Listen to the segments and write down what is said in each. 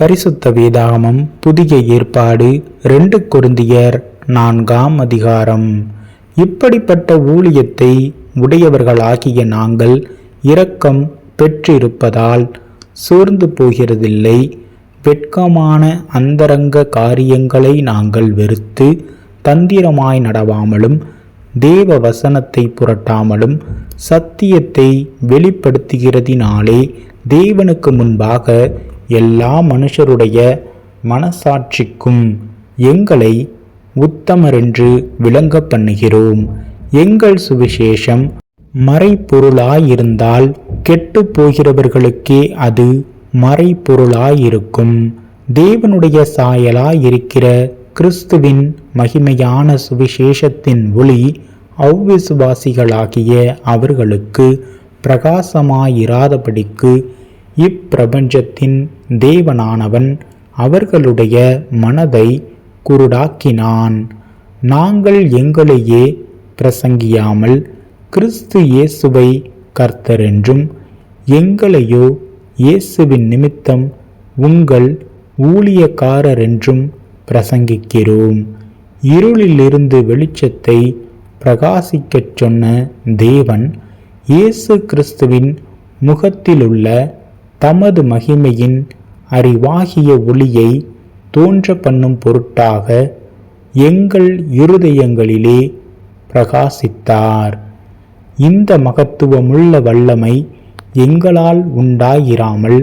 பரிசுத்த வேதாகமம் புதிய ஏற்பாடு ரெண்டு குருந்தியர் நான்காம் அதிகாரம். இப்படிப்பட்ட ஊழியத்தை உடையவர்களாகிய நாங்கள் இரக்கம் பெற்றிருப்பதால் சோர்ந்து போகிறதில்லை. வெட்கமான அந்தரங்க காரியங்களை நாங்கள் வெறுத்து தந்திரமாய் நடவாமலும் தேவ வசனத்தை புரட்டாமலும் சத்தியத்தை வெளிப்படுத்துகிறதினாலே தேவனுக்கு முன்பாக எல்லா மனுஷருடைய மனசாட்சிக்கும் எங்களை உத்தமரென்று விளங்க பண்ணுகிறோம். எங்கள் சுவிசேஷம் மறைப்பொருளாயிருந்தால் கெட்டு போகிறவர்களுக்கே அது மறைப்பொருளாயிருக்கும் தேவனுடைய சாயலாயிருக்கிற கிறிஸ்துவின் மகிமையான சுவிசேஷத்தின் ஒளி அவ்விசுவாசிகளாகிய அவர்களுக்கு பிரகாசமாயிராதபடிக்கு இப்பிரபஞ்சத்தின் தேவனானவன் அவர்களுடைய மனதை குருடாக்கினான். நாங்கள் எங்களையே பிரசங்கியாமல் கிறிஸ்து இயேசுவை கர்த்தரென்றும் எங்களையோ இயேசுவின் நிமித்தம் உங்கள் ஊழியக்காரரென்றும் பிரசங்கிக்கிறோம். இருளிலிருந்து வெளிச்சத்தை பிரகாசிக்கச் சொன்ன தேவன் இயேசு கிறிஸ்துவின் முகத்திலுள்ள தமது மகிமையின் அறிவாகிய ஒளியை தோன்ற பண்ணும் பொருட்டாக எங்கள் இருதயங்களிலே பிரகாசித்தார். இந்த மகத்துவமுள்ள வல்லமை எங்களால் உண்டாயிராமல்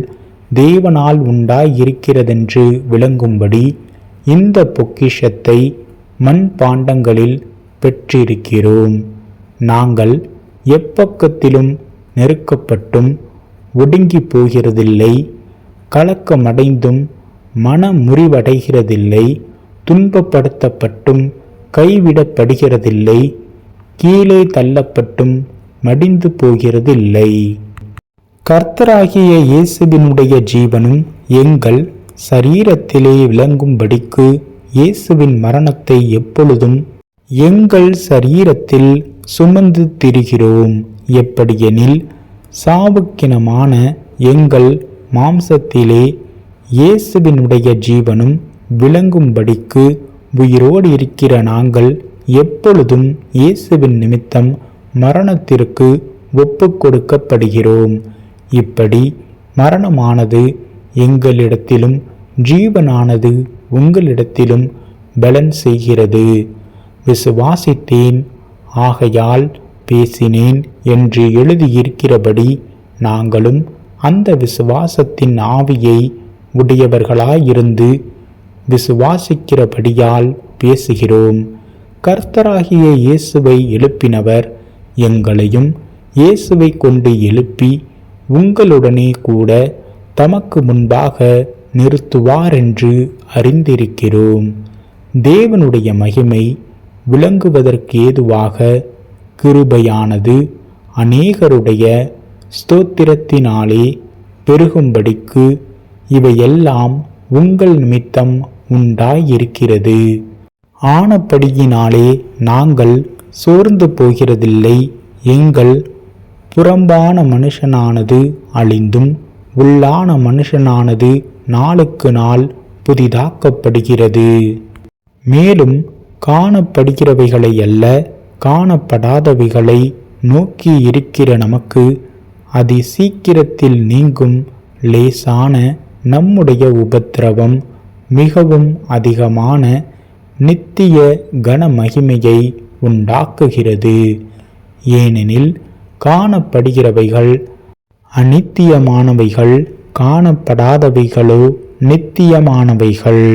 தேவனால் உண்டாயிருக்கிறதென்று விளங்கும்படி இந்த பொக்கிஷத்தை மண்பாண்டங்களில் பெற்றிருக்கிறோம். நாங்கள் எப்பக்கத்திலும் நெருக்கப்பட்டும் ஒடுங்கி போகிறதில்லை கலக்கமடைந்தும் மனமுறிவடைகிறதில்லை துன்பப்படுத்தப்பட்டும் கைவிடப்படுகிறதில்லை கீழே தள்ளப்பட்டும் மடிந்து போகிறதில்லை. கர்த்தராகிய இயேசுவினுடைய ஜீவனும் எங்கள் சரீரத்திலே விளங்கும்படிக்கு இயேசுவின் மரணத்தை எப்பொழுதும் எங்கள் சரீரத்தில் சுமந்து திரிகிறோம். எப்படியெனில் சாவுக்கினமான எங்கள் மாம்சத்திலே இயேசுவினுடைய ஜீவனும் விளங்கும்படிக்கு உயிரோடு இருக்கிற நாங்கள் எப்பொழுதும் இயேசுவின் நிமித்தம் மரணத்திற்கு ஒப்பு கொடுக்கப்படுகிறோம் இப்படி மரணமானது எங்களிடத்திலும் ஜீவனானது உங்களிடத்திலும் பலன் செய்கிறது. விசுவாசித்தேன். ஆகையால் பேசினேன் என்று எழுதியிருக்கிறபடி நாங்களும் அந்த விசுவாசத்தின் ஆவியை உடையவர்களாயிருந்து விசுவாசிக்கிறபடியால் பேசுகிறோம். கர்த்தராகிய இயேசுவை எழுப்பினவர் எங்களையும் இயேசுவை கொண்டு எழுப்பி உங்களுடனே கூட தமக்கு முன்பாக நிறுத்துவாரென்று அறிந்திருக்கிறோம். தேவனுடைய மகிமை விளங்குவதற்கேதுவாக கிருபையானது அநேகருடைய ஸ்தோத்திரத்தினாலே பெருகும்படிக்கு இவையெல்லாம் உங்கள் நிமித்தம் உண்டாயிருக்கிறது. ஆனப்படியினாலே நாங்கள் சோர்ந்து போகிறதில்லை. எங்கள் புறம்பான மனுஷனானது அழிந்தும் உள்ளான மனுஷனானது நாளுக்கு நாள் புதிதாக்கப்படுகிறது. மேலும் காணப்படுகிறவைகளை அல்ல காணப்படாதவைகளை நோக்கி இருக்கிற நமக்கு அதி சீக்கிரத்தில் நீங்கும் லேசான நம்முடைய உபத்திரவம் மிகவும் அதிகமான நித்திய கனமகிமையை உண்டாக்குகிறது. ஏனெனில் காணப்படுகிறவைகள் அநித்தியமானவைகள் காணப்படாதவைகளோ நித்தியமானவைகள்.